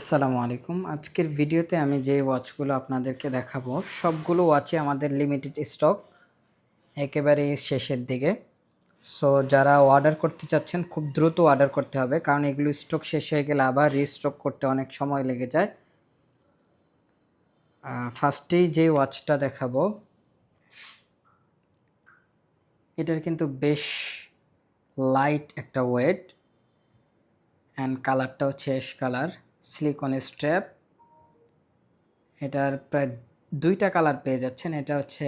আসসালামু আলাইকুম। আজকের ভিডিওতে আমি যে ওয়াচগুলো আপনাদেরকে দেখাবো, সবগুলো ওয়াচে আমাদের লিমিটেড স্টক একেবারে শেষের দিকে। সো যারা অর্ডার করতে চাচ্ছেন, খুব দ্রুত অর্ডার করতে হবে, কারণ এগুলো স্টক শেষ হয়ে গেলে আবার রিস্টক করতে অনেক সময় লেগে যায়। ফার্স্টেই যে ওয়াচটা দেখাবো, এটার কিন্তু বেশ লাইট একটা ওয়েট অ্যান্ড কালারটা হচ্ছে এস কালার সিলিকন স্ট্র্যাপ এটার প্রায় দুইটা কালার পেয়ে যাচ্ছেন। এটা হচ্ছে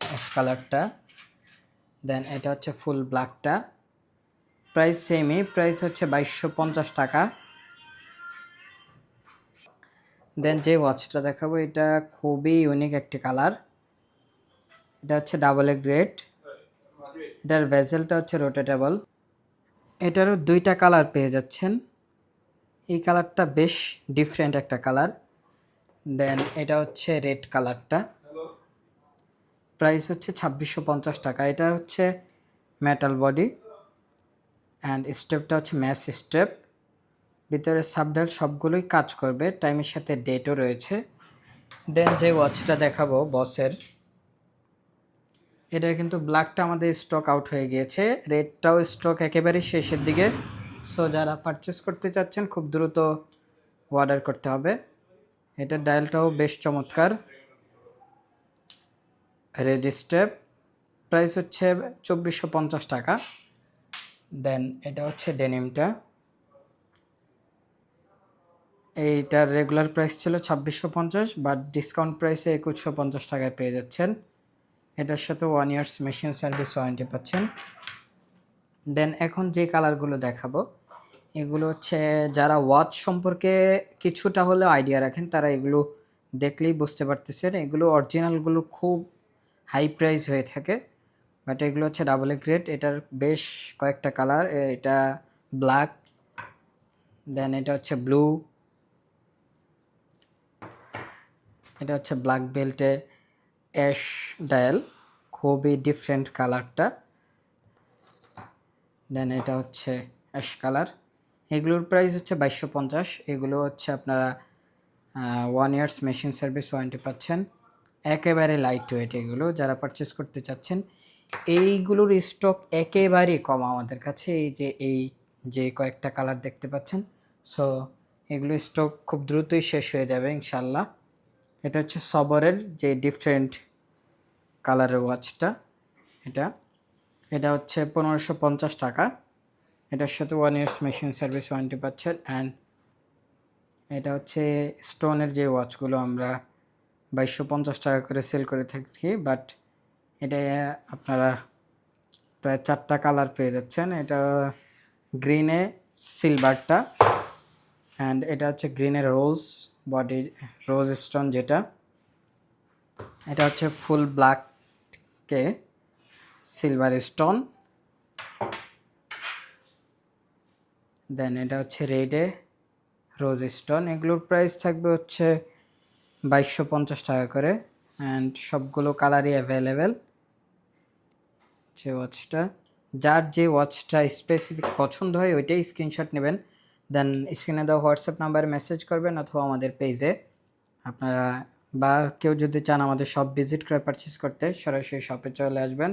এস কালারটা দেন এটা হচ্ছে ফুল ব্ল্যাকটা প্রাইস সেমই প্রাইস হচ্ছে বাইশশো পঞ্চাশ টাকা। দেন যে ওয়াচটা দেখাবো, এটা খুবই ইউনিক একটি কালার এটা হচ্ছে ডাবল এ গ্রেড এটার ভেজেলটা হচ্ছে রোটেটেবল এটারও দুইটা কালার পেয়ে যাচ্ছেন। এই কালারটা বেশ ডিফারেন্ট একটা কালার। দেন এটা হচ্ছে রেড কালারটা। প্রাইস হচ্ছে ছাব্বিশশো পঞ্চাশ টাকা। এটা হচ্ছে মেটাল বডি অ্যান্ড স্টেপটা হচ্ছে ম্যাশ স্টেপ ভিতরে সাবডাল সবগুলোই কাজ করবে। টাইমের সাথে ডেটও রয়েছে। দেন যে ওয়াচটা দেখাবো বসের এটার কিন্তু ব্ল্যাকটা আমাদের স্টক আউট হয়ে গিয়েছে। রেডটাও স্টক একেবারে শেষের দিকে সো যারা পারচেস করতে চাচ্ছেন, খুব দ্রুত অর্ডার করতে হবে। এটার ডায়ালটাও বেশ চমৎকার। রেড স্টেপ প্রাইস হচ্ছে চব্বিশশো পঞ্চাশ টাকা। দেন এটা হচ্ছে ডেনিমটা এইটার রেগুলার প্রাইস ছিল ছাব্বিশশো পঞ্চাশ বাট ডিসকাউন্ট প্রাইসে একুশশো পঞ্চাশ টাকায় পেয়ে যাচ্ছেন। এটার সাথে one years machine service warranty পাচ্ছেন। দেন এখন যে কালারগুলো দেখাবো, এগুলো হচ্ছে যারা ওয়াচ সম্পর্কে কিছুটা হলেও আইডিয়া রাখেন, তারা এগুলো দেখলেই বুঝতে পারতেছেন। এগুলো অরিজিনালগুলো খুব হাই প্রাইস হয়ে থাকে বাট এগুলো হচ্ছে ডাবল এ গ্রেড এটার বেশ কয়েকটা কালার এটা ব্ল্যাক দেন এটা হচ্ছে ব্লু এটা হচ্ছে ব্ল্যাক বেল্টে অ্যাশ ডায়াল খুবই ডিফারেন্ট কালারটা দেন এটা হচ্ছে অ্যাশ কালার এগুলোর প্রাইস হচ্ছে বাইশশো পঞ্চাশ। এগুলো হচ্ছে আপনারা one years machine service warranty পাচ্ছেন। একেবারে লাইট ওয়েট এগুলো যারা পারচেস করতে চাচ্ছেন। এইগুলোর স্টক একেবারেই কম আমাদের কাছে। এই যে এই যে কয়েকটা কালার দেখতে পাচ্ছেন। সো এগুলো স্টক খুব দ্রুতই শেষ হয়ে যাবে ইনশাল্লাহ এটা হচ্ছে সবরের যে ডিফারেন্ট কালারের ওয়াচটা এটা। এটা হচ্ছে পনেরোশো পঞ্চাশ টাকা। এটার সাথে one years machine service warranty পাচ্ছেন। অ্যান্ড এটা হচ্ছে স্টোনের যে ওয়াচগুলো আমরা বাইশশো পঞ্চাশ টাকা করে সেল করে থাকি বাট এটা আপনারা প্রায় চারটা কালার পেয়ে যাচ্ছেন। এটা গ্রিনে সিলভারটা অ্যান্ড এটা হচ্ছে গ্রিনে রোজ বডি রোজ স্টোন যেটা। এটা হচ্ছে ফুল ব্ল্যাককে সিলভার স্টোন দেন এটা হচ্ছে রেডে রোজ স্টোন এগুলোর প্রাইস থাকবে হচ্ছে বাইশশো পঞ্চাশ টাকা করে অ্যান্ড সবগুলো কালারই অ্যাভেলেবেল যে ওয়াচটা যার যে ওয়াচটা স্পেসিফিক পছন্দ হয় ওইটাই স্ক্রিনশট নেবেন। দেন স্ক্রিনে দেওয়া হোয়াটসঅ্যাপ নাম্বারে মেসেজ করবেন অথবা আমাদের পেজে আপনারা বা কেউ যদি চান আমাদের শপ ভিজিট করে পারচেস করতে, সরাসরি শপে চলে আসবেন।